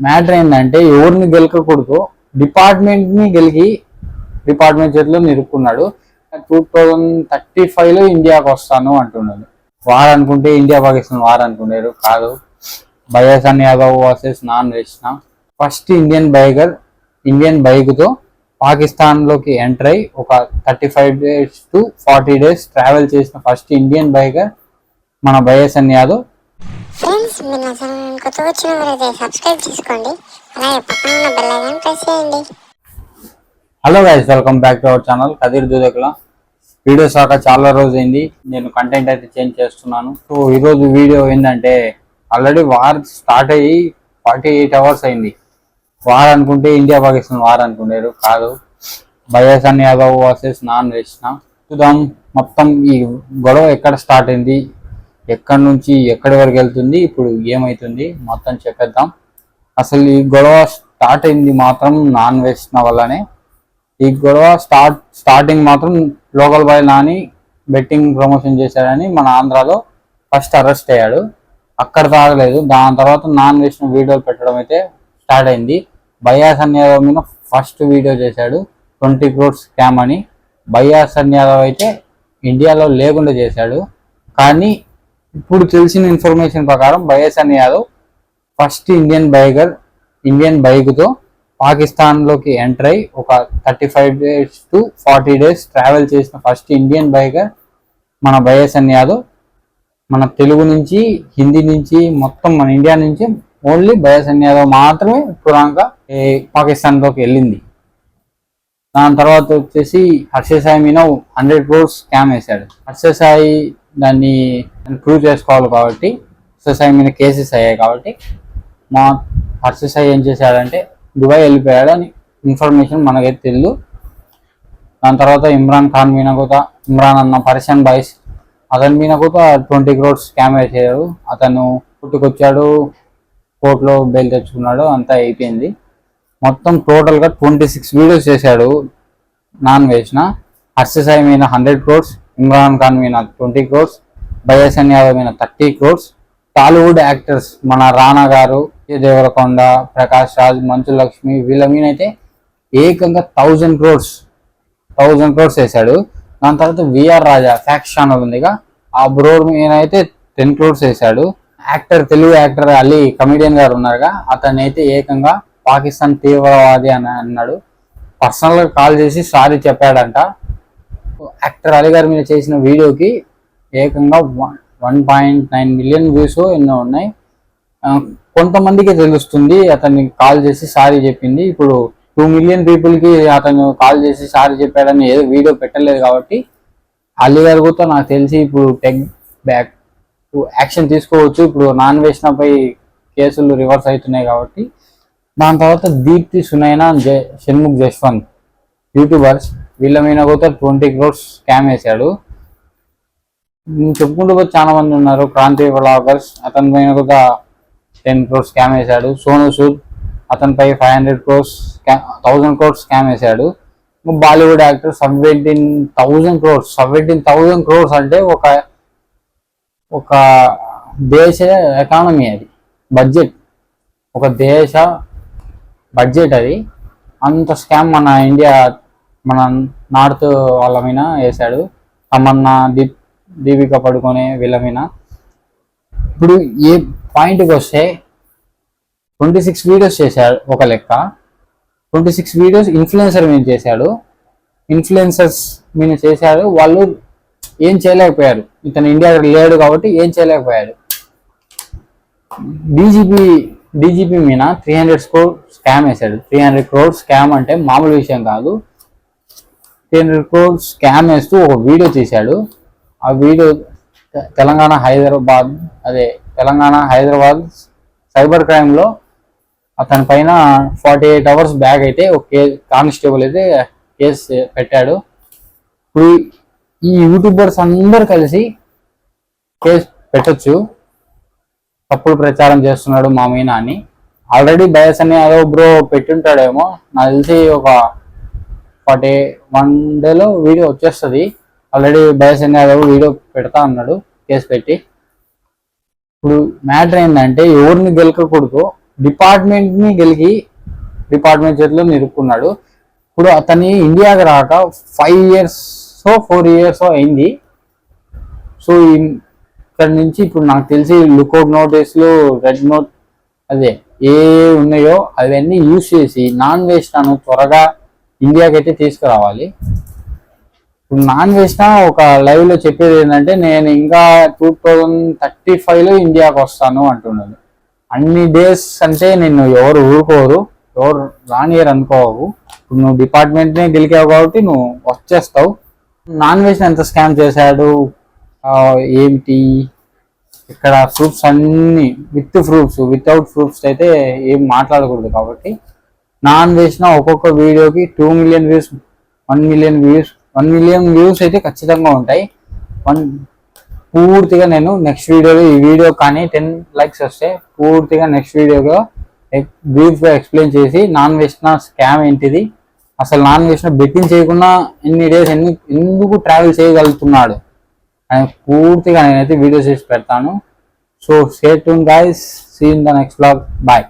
Matter ఏంటంటే ఎవరిని గెలకకూడదు డిపార్ట్మెంట్ని గెలిగి department చేతిలో నిరుక్కున్నాడు టూ థౌజండ్ థర్టీ ఫైవ్లో ఇండియాకి వస్తాను అంటున్నాడు. వార్ అనుకుంటే ఇండియా పాకిస్తాన్ వార్ అనుకున్నారు కాదు. బయాసన్ యాదవ్ వర్సెస్ నాన్ వేసిన ఫస్ట్ ఇండియన్ బైకర్ ఇండియన్ బైక్తో పాకిస్తాన్లోకి ఎంటర్ అయి ఒక thirty five days to forty days travel చేసిన ఫస్ట్ ఇండియన్ బైకర్ మన బయాసన్ యాదవ్ ఫ్రెండ్స్ మీరు నా ఛానల్ కొత్తగా వచ్చిన వారైతే సబ్స్క్రైబ్ చేసుకోండి. అలాగే పక్కన ఉన్న బెల్ ఐకాన్ ప్రెస్ చేయండి. Hello guys welcome back to our channel Kadir Dudakula videos రాక చాలా రోజు అయింది నేను కంటెంట్ అయితే చేంజ్ చేస్తున్నాను. సో ఈరోజు వీడియో ఏంటంటే ఆల్రెడీ వార్ స్టార్ట్ అయ్యి ఫార్టీ ఎయిట్ అవర్స్ అయింది. వార్ అనుకుంటే ఇండియా పాకిస్తాన్ వార్ అనుకున్నారు కాదు. బయాసన్ యాదవ్ వర్సెస్ నాన్ వేసిన చూద్దాం మొత్తం ఈ గొడవ ఎక్కడ స్టార్ట్ అయింది? ఎక్కడి నుంచి ఎక్కడి వరకు వెళ్తుంది ఇప్పుడు ఏమవుతుంది మొత్తం చెప్పేద్దాం. అసలు ఈ గొడవ స్టార్ట్ అయింది మాత్రం నాన్ వేసిన వల్లనే. ఈ గొడవ స్టార్ట్ స్టార్టింగ్ మాత్రం local boy Nani betting promotion చేశాడని మన ఆంధ్రాలో ఫస్ట్ అరెస్ట్ అయ్యాడు. అక్కడ తాగలేదు. దాని తర్వాత నాన్ వేసిన వీడియోలు పెట్టడం అయితే స్టార్ట్ అయింది. బయాస్ యాదవ్ మీద ఫస్ట్ వీడియో చేశాడు. ట్వంటీ క్రోడ్స్ స్కామ్ అని. బయాస్ యాదవ్ అయితే ఇండియాలో లేకుండా చేశాడు. కానీ ఇప్పుడు తెలిసిన ఇన్ఫర్మేషన్ ప్రకారం Bayyasunny Yadav first Indian biker Indian బైక్తో పాకిస్తాన్లోకి ఎంటర్ అయి ఒక thirty five days to forty days travel చేసిన ఫస్ట్ ఇండియన్ బైకర్ మన బయసన్ యాదవ్. మన తెలుగు నుంచి హిందీ నుంచి మొత్తం మన ఇండియా నుంచి ఓన్లీ బయసన్ యాదవ్ మాత్రమే పురాంగా పాకిస్తాన్లోకి వెళ్ళింది. దాని తర్వాత వచ్చేసి హర్ష సాయి హండ్రెడ్ క్రోర్స్ స్కామ్ వేశాడు. హర్ష సాయి నేను ప్రూవ్ చేసుకోవాలి కాబట్టి హర్ష మీద కేసెస్ అయ్యాయి కాబట్టి మా హర్ష ఏం చేశాడంటే దుబాయ్ వెళ్ళిపోయాడు అని ఇన్ఫర్మేషన్ మనకైతే తెలియదు దాని తర్వాత ఇమ్రాన్ ఖాన్ మీద కూడా ఇమ్రాన్ అన్న పర్షియన్ బాయ్స్ అతని మీద కూడా ట్వంటీ క్రోర్స్ స్కామ్ వేసాడు అతను పుట్టుకొచ్చాడు కోర్టులో బెయిల్ తెచ్చుకున్నాడు అంతా అయిపోయింది. మొత్తం టోటల్గా ట్వంటీ సిక్స్ వీడియోస్ చేశాడు. నాన్ వేసిన హర్షసాయి మీద హండ్రెడ్ క్రోర్స్ ఇమ్రాన్ ఖాన్ మీద ట్వంటీ క్రోర్స్ బయసన్ యాదవ్ మీద థర్టీ క్రోర్స్ టాలీవుడ్ యాక్టర్స్ మన రానా గారు దేవరకొండ ప్రకాష్ రాజ్ మంచు లక్ష్మి వీళ్ళ మీద అయితే ఏకంగా థౌజండ్ క్రోర్స్ థౌజండ్ క్రోర్స్ వేశాడు. దాని తర్వాత విఆర్ రాజా ఫ్యాక్స్ ఛానల్ ఉందిగా. ఆ బ్రోర్ మీద అయితే టెన్ క్రోర్స్ వేశాడు. Actor Telugu actor Ali comedian గారు ఉన్నారుగా. అతను అయితే ఏకంగా పాకిస్తాన్ తీవ్రవాది అని అన్నాడు. పర్సనల్గా కాల్ చేసి సారీ చెప్పాడంట. యాక్టర్ అలీ గారి మీద చేసిన వీడియోకి ఏకంగా one point nine million views ఎన్నో ఉన్నాయి. కొంతమందికి తెలుస్తుంది అతన్ని కాల్ చేసి సారీ చెప్పింది. ఇప్పుడు టూ మిలియన్ పీపుల్కి అతను కాల్ చేసి సారీ చెప్పాడని ఏదో వీడియో పెట్టలేదు కాబట్టి అల్లి గారు కూడా నాకు తెలిసి ఇప్పుడు టెక్ బ్యాక్ యాక్షన్ తీసుకోవచ్చు. ఇప్పుడు నాన్ వేసినపై కేసులు రివర్స్ అవుతున్నాయి కాబట్టి. దాని తర్వాత దీప్తి సునైనా జై షణ్ముఖ్ జశ్వంత్ యూట్యూబర్స్ వీళ్ళ మీద కూడా ట్వంటీ క్రోర్స్ స్కామ్ వేశాడు. చెప్పుకుంటూ చాలా మంది ఉన్నారు. క్రాంతి వ్లాగర్స్ అతని పైన కూడా టెన్ క్రోర్స్ స్కామ్ వేశాడు. సోను సూద్ అతనిపై five hundred crores thousand crores scam వేశాడు. Bollywood actor seventeen thousand crores seventeen thousand crores అంటే ఒక ఒక దేశ ఎకానమీ అది బడ్జెట్ ఒక దేశ బడ్జెట్ అది. అంత స్కామ్ మన ఇండియా మన నార్త్ వాళ్ళ మీద వేశాడు. తమన్నా దీప్ దీపిక పడుకొని వీళ్ళ మీద. ఇప్పుడు ఏ పాయింట్కి వస్తే ట్వంటీ సిక్స్ వీడియోస్ చేశాడు ఒక లెక్క. ట్వంటీ సిక్స్ వీడియోస్ ఇన్ఫ్లుయెన్సర్ మీద చేశాడు. ఇన్ఫ్లుయెన్సర్స్ మీద చేశాడు. వాళ్ళు ఏం చేయలేకపోయారు. ఇతను ఇండియా లేడు కాబట్టి ఏం చేయలేకపోయాడు. డీజీపీ డీజీపీ మీద త్రీ హండ్రెడ్ క్రోర్ స్కామ్ వేశాడు. త్రీ హండ్రెడ్ క్రోర్ స్కామ్ అంటే మామూలు విషయం కాదు. త్రీ హండ్రెడ్ క్రోర్ స్కామ్ వేస్తూ ఒక వీడియో తీశాడు. ఆ వీడియో తెలంగాణ హైదరాబాద్ అదే తెలంగాణ హైదరాబాద్ సైబర్ క్రైమ్లో అతని పైన ఫార్టీ ఎయిట్ అవర్స్ బ్యాక్ అయితే ఒక కే కానిస్టేబుల్ అయితే కేసు పెట్టాడు. ఇప్పుడు ఈ యూట్యూబర్స్ అందరు కలిసి కేసు పెట్టొచ్చు. తప్పుడు ప్రచారం చేస్తున్నాడు మా మీనా అని ఆల్రెడీ బయస్ అని అదో బ్రో పెట్టుంటాడేమో. నాకు తెలిసి ఒక ఫార్టీ వన్ డేలో వీడియో వచ్చేస్తుంది. ఆల్రెడీ బయస్ యాదవ్ వీడియో పెడతా అన్నాడు కేసు పెట్టి. ఇప్పుడు మ్యాటర్ ఏంటంటే ఎవరిని గెలకకూడదు డిపార్ట్మెంట్ని గెలిగి డిపార్ట్మెంట్ చేతిలో నిరుక్కున్నాడు. ఇప్పుడు అతని ఇండియాకి రాక ఫైవ్ ఇయర్స్ ఫోర్ ఇయర్స్ అయింది. సో ఇక్కడ నుంచి ఇప్పుడు నాకు తెలిసి లుకౌట్ నోటీసులు రెడ్ నోట్ అదే ఏ ఉన్నాయో అవన్నీ యూస్ చేసి నాన్ వేస్ట్ అను త్వరగా ఇండియాకి అయితే తీసుకురావాలి. ఇప్పుడు నాన్ చేసిన ఒక లైవ్లో చెప్పేది ఏంటంటే నేను ఇంకా టూ థౌజండ్ థర్టీ ఫైవ్లో ఇండియాకి వస్తాను అంటున్నాను అన్ని డేస్ అంటే నిన్ను ఎవరు ఊరుకోరు ఎవరు రానియరు అనుకోవు ఇప్పుడు నువ్వు డిపార్ట్మెంట్ నే గెలికావు కాబట్టి నువ్వు వచ్చేస్తావు. నాన్ వెజ్ ఎంత స్కామ్ చేశాడు? ఏమిటి ఏంటి? ఇక్కడ ప్రూఫ్స్ అన్ని విత్ ప్రూఫ్స్ వితౌట్ ప్రూఫ్స్ అయితే ఏం మాట్లాడకూడదు కాబట్టి నాన్ వేసిన ఒక్కొక్క వీడియోకి two million views one million views one million views అయితే ఖచ్చితంగా ఉంటాయి. వన్ పూర్తిగా నేను నెక్స్ట్ వీడియోలో ఈ వీడియో కానీ టెన్ లైక్స్ వస్తే పూర్తిగా నెక్స్ట్ వీడియోలో బ్రీఫ్గా ఎక్స్ప్లెయిన్ చేసి నాన్ వేసిన స్కామ్ ఏంటిది? అసలు నాన్ వేసిన బెట్టింగ్ చేయకుండా ఎన్ని డేస్ ఎన్ని ఎందుకు ట్రావెల్ చేయగలుగుతున్నాడు? అని పూర్తిగా నేనైతే వీడియోస్ చేసి పెడతాను. So stay tune guys see in the next vlog bye